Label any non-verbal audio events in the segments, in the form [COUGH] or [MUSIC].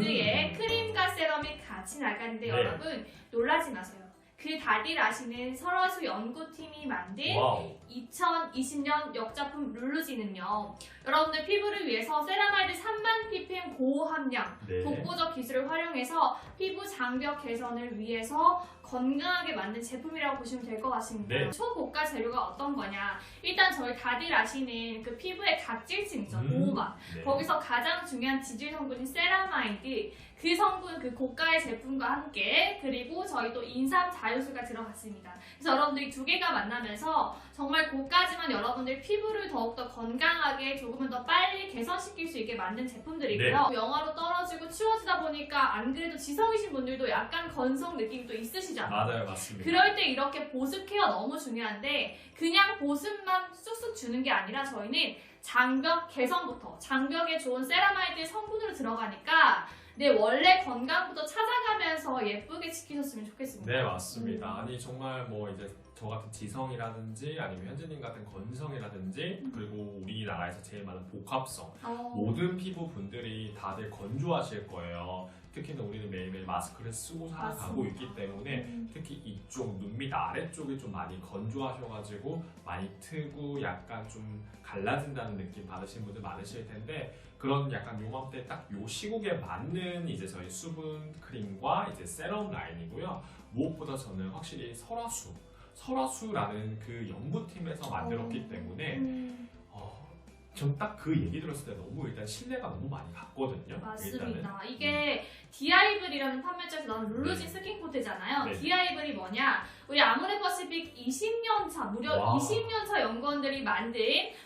베이스에 크림과 세럼이 같이 나가는데 네. 여러분 놀라지 마세요. 그 다들 아시는 설화수 연구팀이 만든 와우. 2020년 역작품 룰루지는요. 여러분들 피부를 위해서 세라마이드 3만 ppm 고함량 네. 독보적 기술을 활용해서 피부 장벽 개선을 위해서 건강하게 만든 제품이라고 보시면 될 것 같습니다. 네. 초고가 재료가 어떤 거냐? 일단 저희 다들 아시는 그 피부의 각질층 있죠, 음. 모막. 네. 거기서 가장 중요한 지질 성분인 세라마이드 그 성분 그 고가의 제품과 함께 그리고 저희 또 인삼 자유수가 들어갔습니다. 그래서 여러분들 이 두 개가 만나면서 정말 고가지만 여러분들 피부를 더욱더 건강하게 조금은 더 빨리 개선시킬 수 있게 만든 제품들이고요. 네. 영하로 떨어지고 추워지다 보니까 안 그래도 지성이신 분들도 약간 건성 느낌이 또 있으시잖아요. 맞아요, 맞습니다. 그럴 때 이렇게 보습 케어 너무 중요한데 그냥 보습만 쑥쑥 주는 게 아니라 저희는 장벽 개선부터 장벽에 좋은 세라마이드 성분으로 들어가니까 내 원래 건강부터 찾아가면서 예쁘게 지키셨으면 좋겠습니다. 네, 맞습니다. 음. 아니 정말 뭐 이제 저 같은 지성이라든지 아니면 현진님 같은 건성이라든지 음. 그리고 우리나라에서 제일 많은 복합성 어, 모든 피부 분들이 다들 건조하실 거예요. 특히나 우리는 매일매일 마스크를 쓰고 살아가고 맞습니다. 있기 때문에 음, 특히 이쪽 눈 밑 아래쪽이 좀 많이 건조하셔가지고 많이 트고 약간 좀 갈라진다는 느낌 받으신 분들 많으실 텐데 그런 약간 요맘때 딱 요 시국에 맞는 이제 저희 수분 크림과 이제 세럼 라인이고요. 무엇보다 저는 확실히 설화수, 설화수라는 그 연구팀에서 만들었기 어. 때문에 음, 어, 전 딱 그 얘기 들었을 때 너무 일단 신뢰가 너무 많이 갔거든요. 일단은. 맞습니다. 이게 디아이블이라는 판매자에서 나온 룰루진 네. 스킨 코트잖아요. 네. 디아이블이 뭐냐? 우리 아모레퍼시픽 20년 차, 무려 와. 20년 차 연구원들이 만든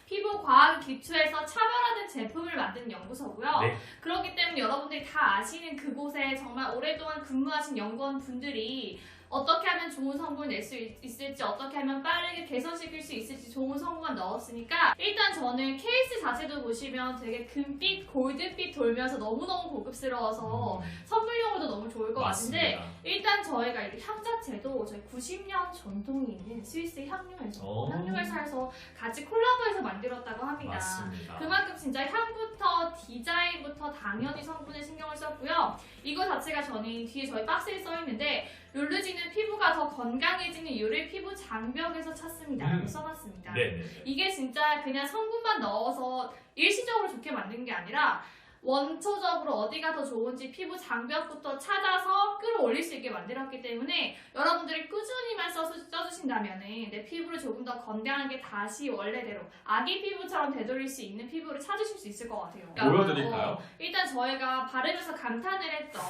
피부 과학 기초에서 차별화된 제품을 만든 연구소고요. 네. 그렇기 때문에 여러분들이 다 아시는 그곳에 정말 오랫동안 근무하신 연구원 분들이 어떻게 하면 좋은 성분을 낼 수 있을지 어떻게 하면 빠르게 개선시킬 수 있을지 좋은 성분만 넣었으니까 일단 저는 케이스 자체도 보시면 되게 금빛 골드빛 돌면서 너무너무 고급스러워서 음, 선물용으로도 너무 좋을 것 같은데 맞습니다. 일단 저희가 이향 자체도 저희 90년 전통이 있는 스위스 향료에서 어. 향료회사에서 같이 콜라보해서 만들었다고 합니다. 맞습니다. 그만큼 진짜 향부터 디자인부터 당연히 성분에 신경을 썼고요. 이거 자체가 저는 뒤에 저희 박스에 써 있는데 룰루지는 피부가 더 건강해지는 이유를 피부 장벽에서 찾습니다. 라고 음. 써놨습니다. 네 네 네. 이게 진짜 그냥 성분만 넣어서 일시적으로 좋게 만든 게 아니라 원초적으로 어디가 더 좋은지 피부 장벽부터 찾아서 끌어올릴 수 있게 만들었기 때문에 여러분들이 꾸준히만 써, 써주신다면 내 피부를 조금 더 건강하게 다시 원래대로 아기 피부처럼 되돌릴 수 있는 피부를 찾으실 수 있을 것 같아요. 보여드릴까요? 어, 일단 저희가 바르면서 감탄을 했던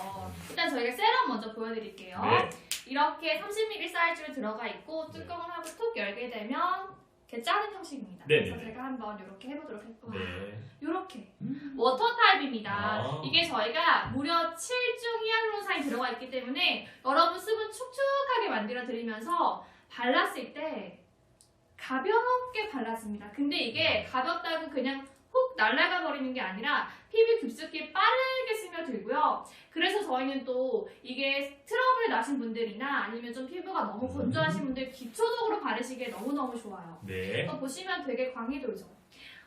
일단 저희가 세럼 먼저 보여드릴게요. 네. 이렇게 30ml 사이즈로 들어가 있고 뚜껑을 하고 툭 열게 되면 이렇게 짜는 형식입니다. 네네네. 그래서 제가 한번 이렇게 해보도록 할게요. 네. 이렇게 음. 워터 타입입니다. 아. 이게 저희가 무려 7중 히알루론산이 들어가 있기 때문에 여러분 수분 축축하게 만들어 드리면서 발랐을 때 가볍게 발라집니다. 근데 이게 가볍다고 그냥 훅 날아가 버리는 게 아니라 피부 깊숙이 빠르게 스며들고요. 그래서 저희는 또 이게 트러블 나신 분들이나 아니면 좀 피부가 너무 건조하신 분들 기초적으로 바르시기에 너무너무 좋아요. 네. 또 보시면 되게 광이 돌죠.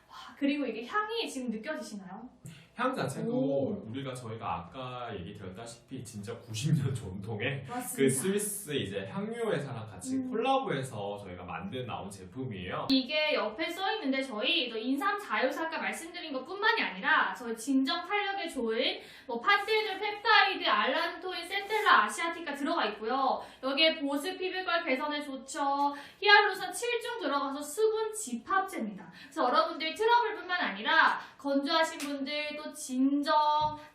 와, 그리고 이게 향이 지금 느껴지시나요? 향 자체도 오. 우리가 저희가 아까 얘기 드렸다시피 진짜 90년 전통의 [LAUGHS] 그 맞습니다. 스위스 이제 향료 회사랑 같이 음. 콜라보해서 저희가 만든 나온 제품이에요. 이게 옆에 써 있는데 저희 또 인삼 자유사 아까 말씀드린 것뿐만이 아니라 저희 진정 탄력에 좋은 뭐 파스텔 펩타이드, 알란토인, 센텔라, 아시아티카 들어가 있고요. 여기에 보습 피부결 개선에 좋죠. 히알루론 7중 들어가서 수분 집합제입니다. 그래서 여러분들 트러블뿐만 아니라 건조하신 분들 또 진정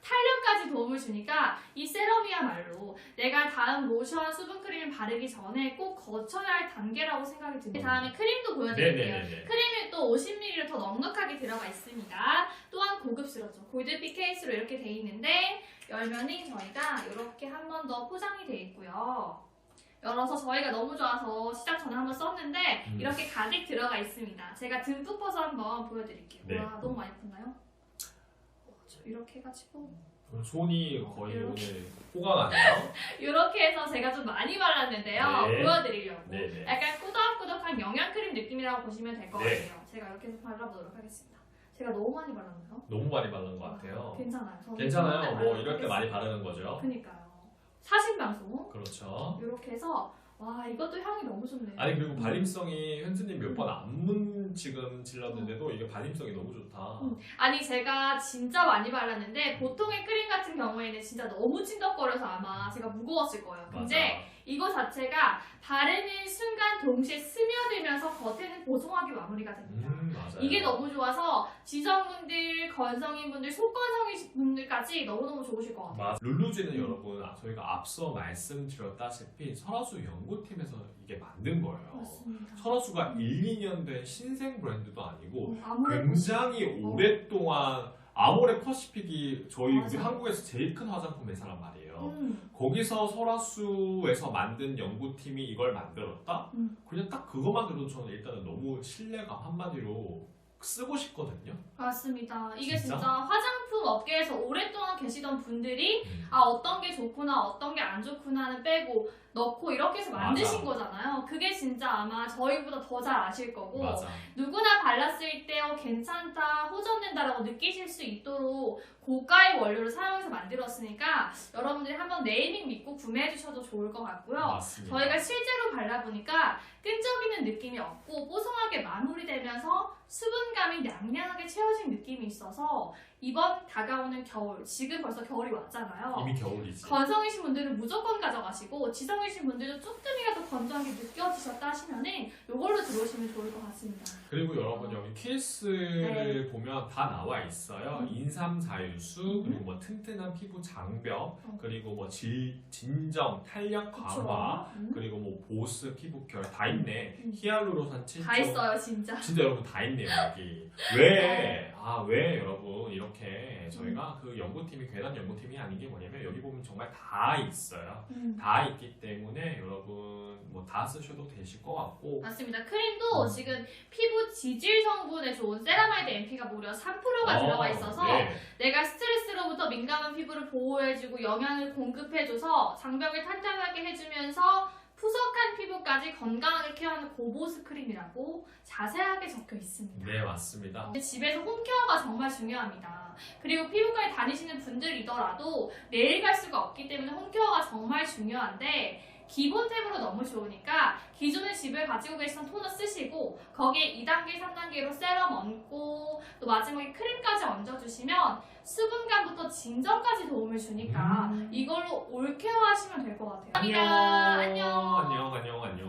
탄력까지 도움을 주니까 이 세럼이야말로 내가 다음 로션 수분 크림을 바르기 전에 꼭 거쳐야 할 단계라고 생각이 듭니다. 다음에 크림도 보여드릴게요. 네네네. 크림이 또 50ml 더 넉넉하게 들어가 있습니다. 또한 고급스럽죠. 골드빛 케이스로 이렇게 돼 있는데 열면은 저희가 이렇게 한 번 더 포장이 돼 있고요. 열어서 저희가 너무 좋아서 시작 전에 한번 썼는데 음. 이렇게 가득 들어가 있습니다. 제가 듬뿍 퍼서 한번 보여드릴게요. 네. 와 너무 많이? 와, 저 이렇게 해가지고 손이 거의 이렇게. 오늘 호가 나네요. [LAUGHS] 이렇게 해서 제가 좀 많이 발랐는데요. 네. 보여드리려고. 네네. 약간 꾸덕꾸덕한 영양크림 느낌이라고 보시면 될 것 네. 같아요. 제가 이렇게 해서 발라보도록 하겠습니다. 제가 너무 많이 발랐나요? 너무 많이 바른 것 같아요. 괜찮아요. 저는 괜찮아요. 뭐 발라보겠습니다. 많이 바르는 거죠. 그니까요. 사진 방송 그렇죠. 이렇게 해서 와 이것도 향이 너무 좋네요. 아니 그리고 발림성이 현수님 몇 번 안문 지금 질렀는데도 이게 발림성이 너무 좋다. 음. 아니 제가 진짜 많이 발랐는데 보통의 크림 같은 경우에는 진짜 너무 찐덕거려서 아마 제가 무거웠을 거예요. 근데. 이거 자체가 바르는 순간 동시에 스며들면서 겉에는 보송하게 마무리가 됩니다. 음 맞아요. 이게 너무 좋아서 지성분들, 건성인분들, 속건성인 분들까지 너무너무 좋으실 것 같아요. 맞아. 룰루즈는 음. 여러분 아, 저희가 앞서 말씀드렸다시피 설화수 연구팀에서 이게 만든 거예요. 맞습니다. 설화수가 1, 2년 된 신생 브랜드도 아니고 음, 아무래도 굉장히 어. 오랫동안 아모레 퍼시픽이 저희 우리 맞아. 한국에서 제일 큰 화장품 회사란 말이에요. 음, 거기서 설화수에서 만든 연구팀이 이걸 만들었다? 음. 그냥 딱 그것만 들어도 저는 일단은 너무 신뢰감 한마디로 쓰고 싶거든요. 맞습니다. 이게 진짜? 진짜? 화장품 업계에서 오랫동안 계시던 분들이 음. 아 어떤 게 좋구나 어떤 게 안 좋구나는 빼고 넣고 이렇게 해서 만드신 맞아. 거잖아요. 그게 진짜 아마 저희보다 더 잘 아실 거고 맞아. 누구나 발랐을 때 어, 괜찮다 호전된다라고 느끼실 수 있도록 고가의 원료를 사용해서 만들었으니까 여러분들이 한번 네이밍 믿고 구매해 주셔도 좋을 것 같고요. 맞습니다. 저희가 실제로 발라보니까 끈적이는 느낌이 없고 뽀송하게 마무리되면서 수분감이 냥냥하게 채워진 느낌이 있어서 이번 다가오는 겨울, 지금 벌써 겨울이 왔잖아요. 이미 겨울이지. 건성이신 분들은 무조건 가져가시고 지성이신 분들도 조금이라도 건조하게 느껴지셨다 하시면은 이걸로 들어오시면 좋을 것 같습니다. 그리고 여러분 여기 케이스를 보면 다 나와 있어요. 네. 음. 인삼 자유수 그리고 뭐 튼튼한 피부 장벽 어. 그리고 뭐 질, 진정 탄력 강화? 음. 그리고 뭐 보습 피부결 다 있네. 음. 히알루로산 7종 다 있어요 진짜. 진짜 여러분 다 있네요 여기 [LAUGHS] 왜? 아 왜 여러분 이렇게 저희가 그 연구팀이 괜한 연구팀이 아닌 게 뭐냐면 여기 보면 정말 다 있어요 음. 다 있기 때문에 여러분 뭐 다 쓰셔도 되실 것 같고 맞습니다. 크림도 음. 지금 피부 지질 성분에 좋은 세라마이드 MP가 무려 3%가 들어가 있어서 네. 내가 스트레스로부터 민감한 피부를 보호해주고 영양을 공급해줘서 장벽을 탄탄하게 해주면서 푸석한 피부까지 건강하게 케어하는 고보습 크림이라고 자세하게 적혀 있습니다. 네 맞습니다 집에서 홈케어가 정말 중요합니다. 그리고 피부과에 다니시는 분들이더라도 매일 갈 수가 없기 때문에 홈케어가 정말 중요한데 기본템으로 너무 좋으니까 기존에 집에 가지고 계시던 토너 쓰시고 거기에 2단계, 3단계로 세럼 얹고 또 마지막에 크림까지 얹어주시면 수분감부터 진정까지 도움을 주니까 음. 이걸로 올 케어 하시면 될 것 같아요. 감사합니다. 안녕. 안녕 안녕 안녕